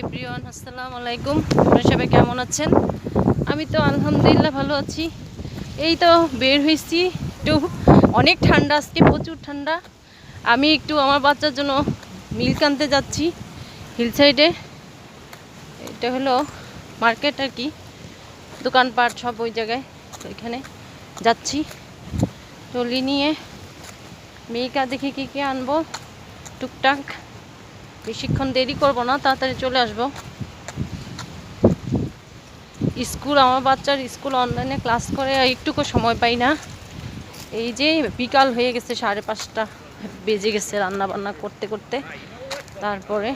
Everyone, আসসালামু আলাইকুম। আপনারা সবাই কেমন আছেন? আমি তো আলহামদুলিল্লাহ ভালো আছি। এই তো বের হয়েছি। একটু অনেক ঠান্ডা, আজকে প্রচুর ঠান্ডা। আমি একটু আমার বাচ্চার জন্য মিল্ক আনতে যাচ্ছি হিল সাইডে এটা হলো মার্কেট আর কি। দোকানপাট সব ওই জায়গায় তো এখানে যাচ্ছি। টলি নিয়ে, মেয়েকা দেখে কী কী আনব? টুকটাক। বেশিক্ষণ দেরি করব না, তাড়াতাড়ি চলে আসব। স্কুল, আমার বাচ্চার স্কুল অনলাইনে ক্লাস করে একটুকু সময় পাই না। এই যে বিকাল হয়ে গেছে, সাড়ে পাঁচটা বেজে গেছে রান্না বান্না করতে করতে। তারপরে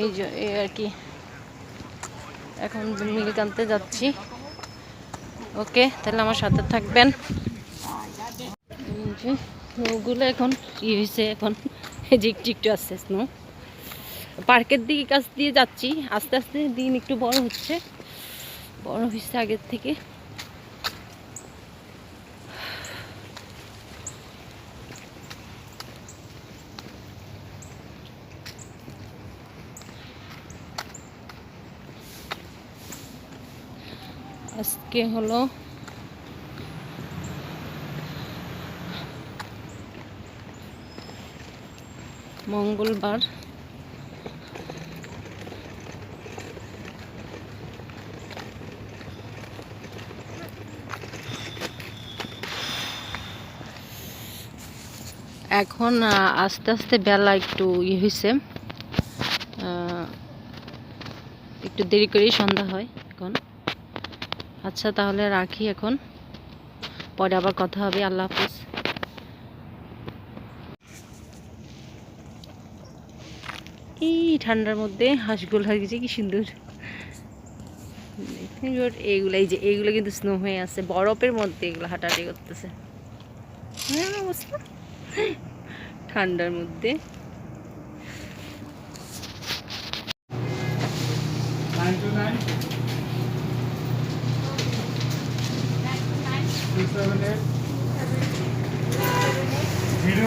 এই যে আর কি, এখন মিল্ক আনতে যাচ্ছি। ওকে, তাহলে আমার সাথে থাকবেন। এখন ই হয়েছে এখন? যে একটু আসছে স্নো পার্কের দিকে কাছ দিয়ে যাচ্ছি। আস্তে আস্তে দিন একটু বড় হচ্ছে। বড় হচ্ছে আগের থেকে। আজকে হলো মঙ্গলবার। এখন আস্তে আস্তে বেলা একটু ইয়ে হয়েছে একটু দেরি করেই সন্ধ্যা হয় এখন। আচ্ছা তাহলে রাখি এখন। পরে আবার কথা হবে। আল্লাহ হাফিজ। এই ঠান্ডার মধ্যে হাঁসগুলো হারিয়েছে কি সুন্দর। এইগুলো এই যে এইগুলো কিন্তু স্নো হয়ে আছে, বরফের মধ্যে এগুলো হাঁটাহাঁটি করতেছে। হ্যাঁ অবস্থা। ঠান্ডার মধ্যে. Two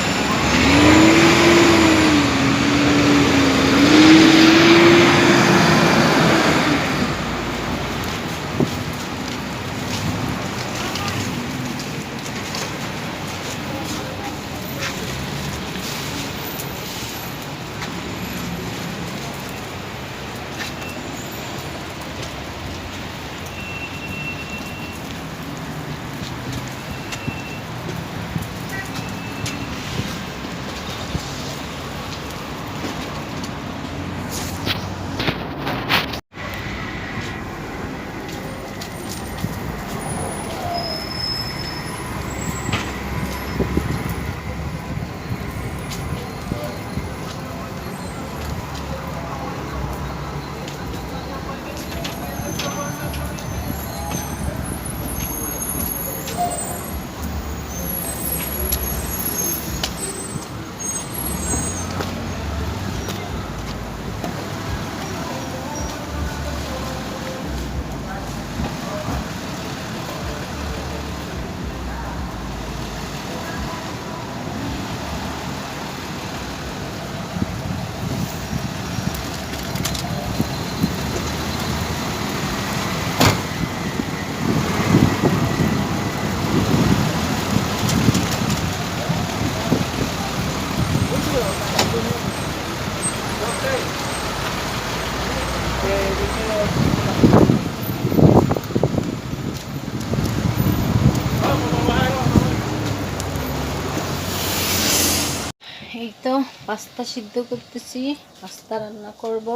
পাস্তা সিদ্ধ করতেছি, পাস্তা রান্না করব।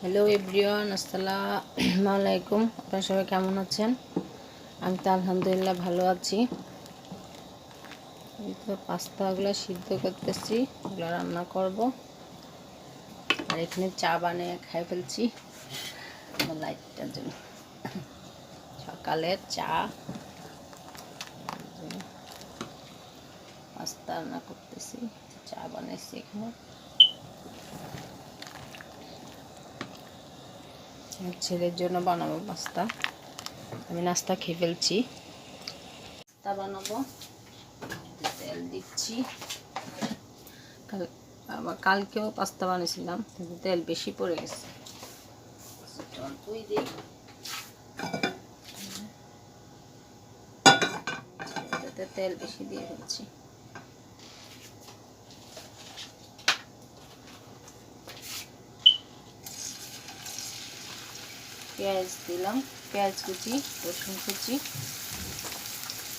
হ্যালো এভরিওয়ান আসসালাম আলাইকুম। আপনারা সবাই কেমন আছেন? আমি তো আলহামদুলিল্লাহ ভালো আছি। এই তো পাস্তাগুলো সিদ্ধ করতেছি ওগুলো রান্না করব। আর এখানে চা বানিয়ে খাই ফেলছি। আমার লাইটটার জন্য সকালের চা। নাস্তা রান্না করতেছি। চা বানাইছি এখানে। ছেলের জন্য বানাবো পাস্তা। আমি নাস্তা খেয়ে ফেলছি। নাস্তা বানাবো। তেল দিচ্ছি। আবার কালকেও পাস্তা বানিয়েছিলাম, কিন্তু তেল বেশি পড়ে গেছে। তেল বেশি দিয়ে ফেলছি পেঁয়াজ দিলাম, পেঁয়াজ কুচি, রসুন কুচি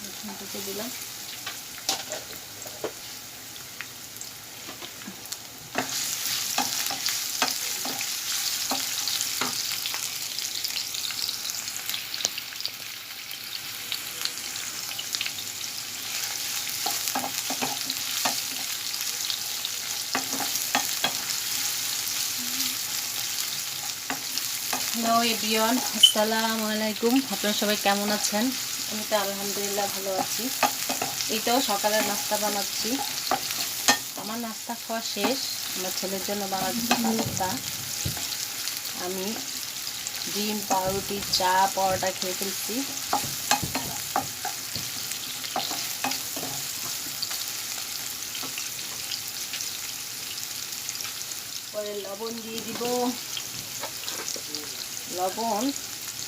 রসুন কুচি দিলাম হ্যালো এভরিওয়ান আসসালামু আলাইকুম। আপনারা সবাই কেমন আছেন? আমি তো আলহামদুলিল্লাহ ভালো আছি। এই তো সকালের নাস্তা বানাচ্ছি। আমার নাস্তা খাওয়া শেষ। আমার ছেলের জন্য বানাচ্ছি নাস্তা। আমি ডিম, পাউরুটি, চা, পরোটা খেয়ে ফেলছি। পরে লবণ দিয়ে দিব। লবণ,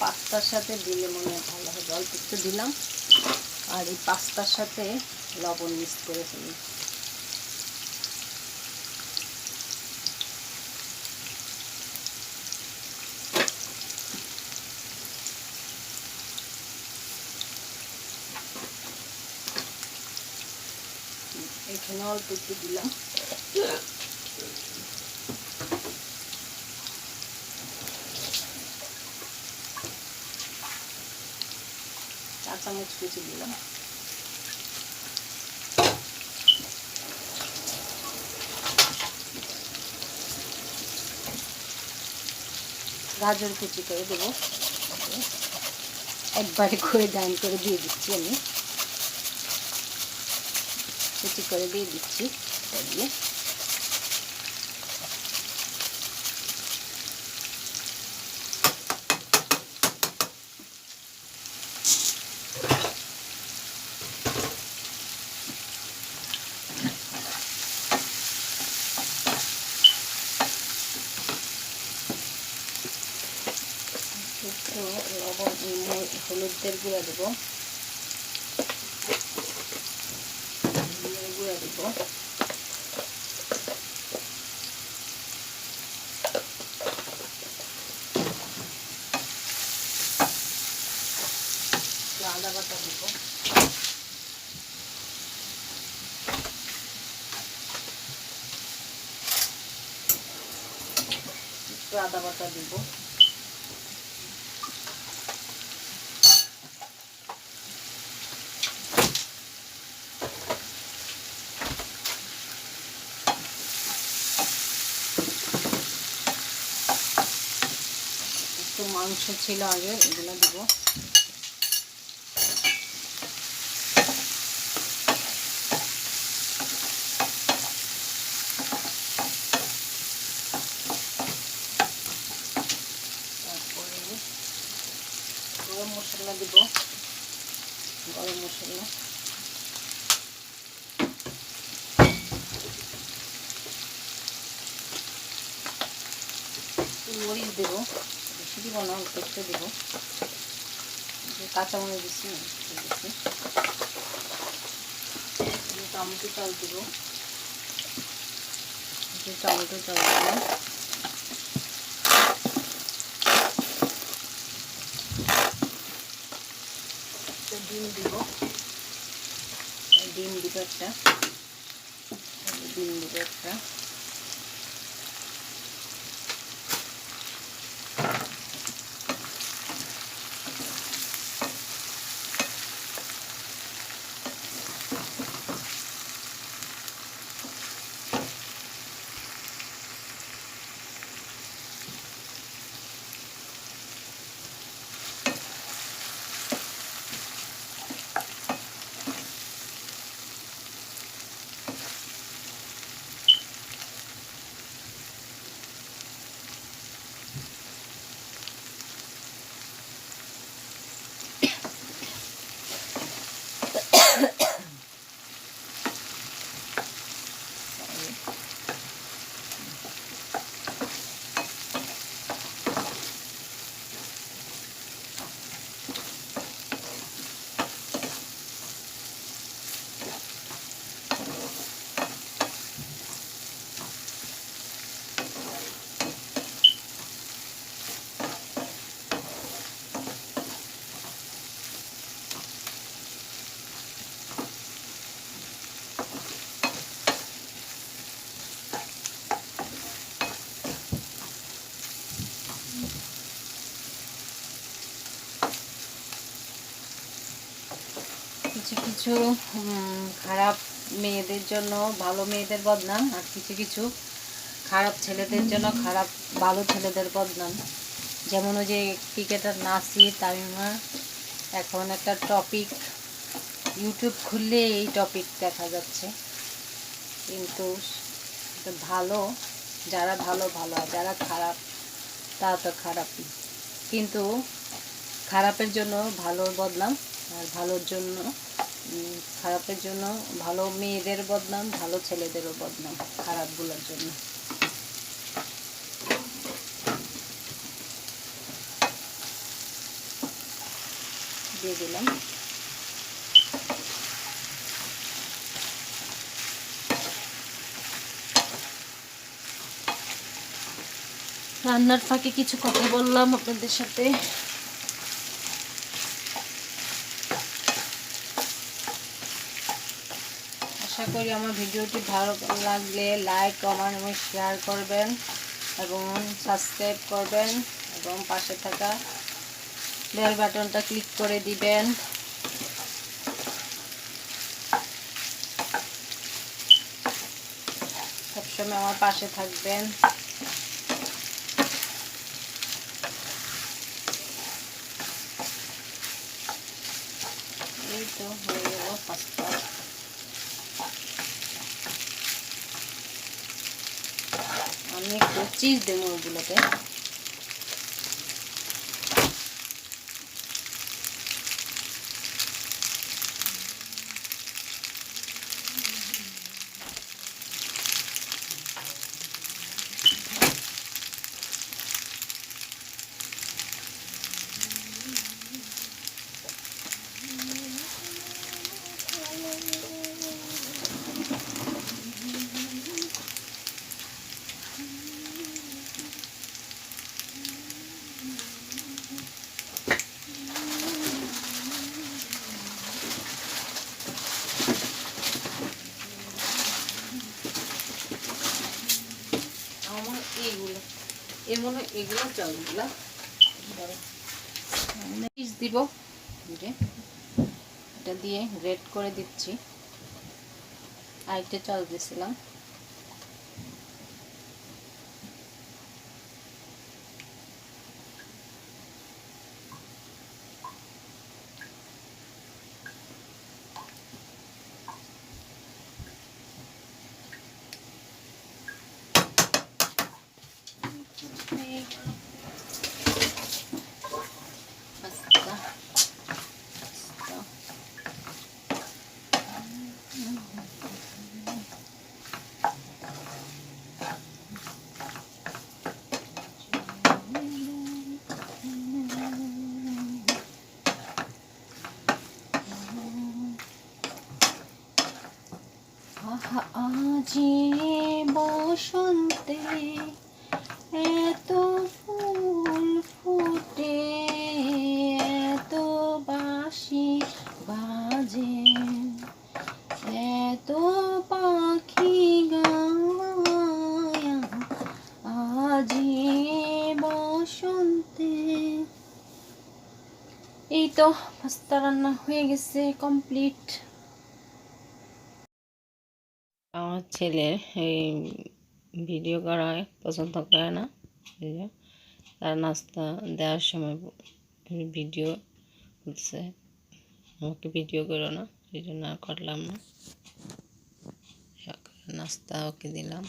পাস্তার সাথে দিলে মনে হয় ভালো হবে। অল্প একটু দিলাম। আর এই পাস্তার সাথে লবণ মিক্স করে ফেলি এখানে অল্প একটু দিলাম। চা চামচ কুচি দিলাম গাজর কুচি করে দেবো। একবারে করে ডাইন করে দিয়ে দিচ্ছি আমি। কুচি করে দিয়ে দিচ্ছি। দিয়ে একটু লবণ ম- হলুদের গুঁড়া দেবো জিরের গুঁড়া দেবো একটু আদা বাটা দেবো একটু আদা বাটা দেবো মাংস ছিল আগে এগুলো দিব। গরম মশলা দিব। গরম মশলা। মরিচ দেবো। দিব না, অল্প একটু কাঁচা মরিচ দিচ্ছি একটু দিচ্ছি। টমেটো চাল দেবো। টমেটো চাল দিলাম ডিম দিব। ডিম দিব একটা। ডিম দিব একটা। কিছু কিছু খারাপ মেয়েদের জন্য ভালো মেয়েদের বদনাম আর কিছু কিছু খারাপ ছেলেদের জন্য খারাপ ভালো ছেলেদের বদনাম। যেমন ওই যে ক্রিকেটার নাসির তামিমা এখন একটা টপিক ইউটিউব খুললে এই টপিক দেখা যাচ্ছে। কিন্তু ভালো যারা ভালো ভালো আর যারা খারাপ তারা তো খারাপই কিন্তু খারাপের জন্য ভালোর বদনাম আর ভালোর জন্য খারাপের জন্য, ভালো মেয়েদের বদনাম, ভালো ছেলেদেরও বদনাম, খারাপগুলোর জন্য। দিয়ে দিলাম। রান্নার ফাঁকে কিছু কথা বললাম আপনাদের সাথে। আশা করি আমার ভিডিওটি ভালো লাগলে লাইক কমেন্ট এবং শেয়ার করবেন এবং সাবস্ক্রাইব করবেন এবং পাশে থাকা বেল বাটনটা ক্লিক করে দিবেন। সবসময় আমার পাশে থাকবেন। এই তো হয়ে গেল পাঁচটা আমি একটু চিজ দেবো ওগুলোতে আমার এইগুলো মনে এগুলো চালগুলা। পিস দিব। এটা দিয়ে গ্রেট করে দিচ্ছি। আরেকটা চাল দিয়েছিলাম। আজি বসন্তে এত ফুল ফুটে, এত বাঁশি বাজে, এত পাখি গায় আজি বসন্তে। এই তো রান্না হয়ে গেছে কমপ্লিট আমার ছেলে এই ভিডিও করা পছন্দ করে না তার নাস্তা দেওয়ার সময় ভিডিও হচ্ছে আমাকে ভিডিও করো না সেই জন্য আর করলাম না। নাস্তা ওকে দিলাম।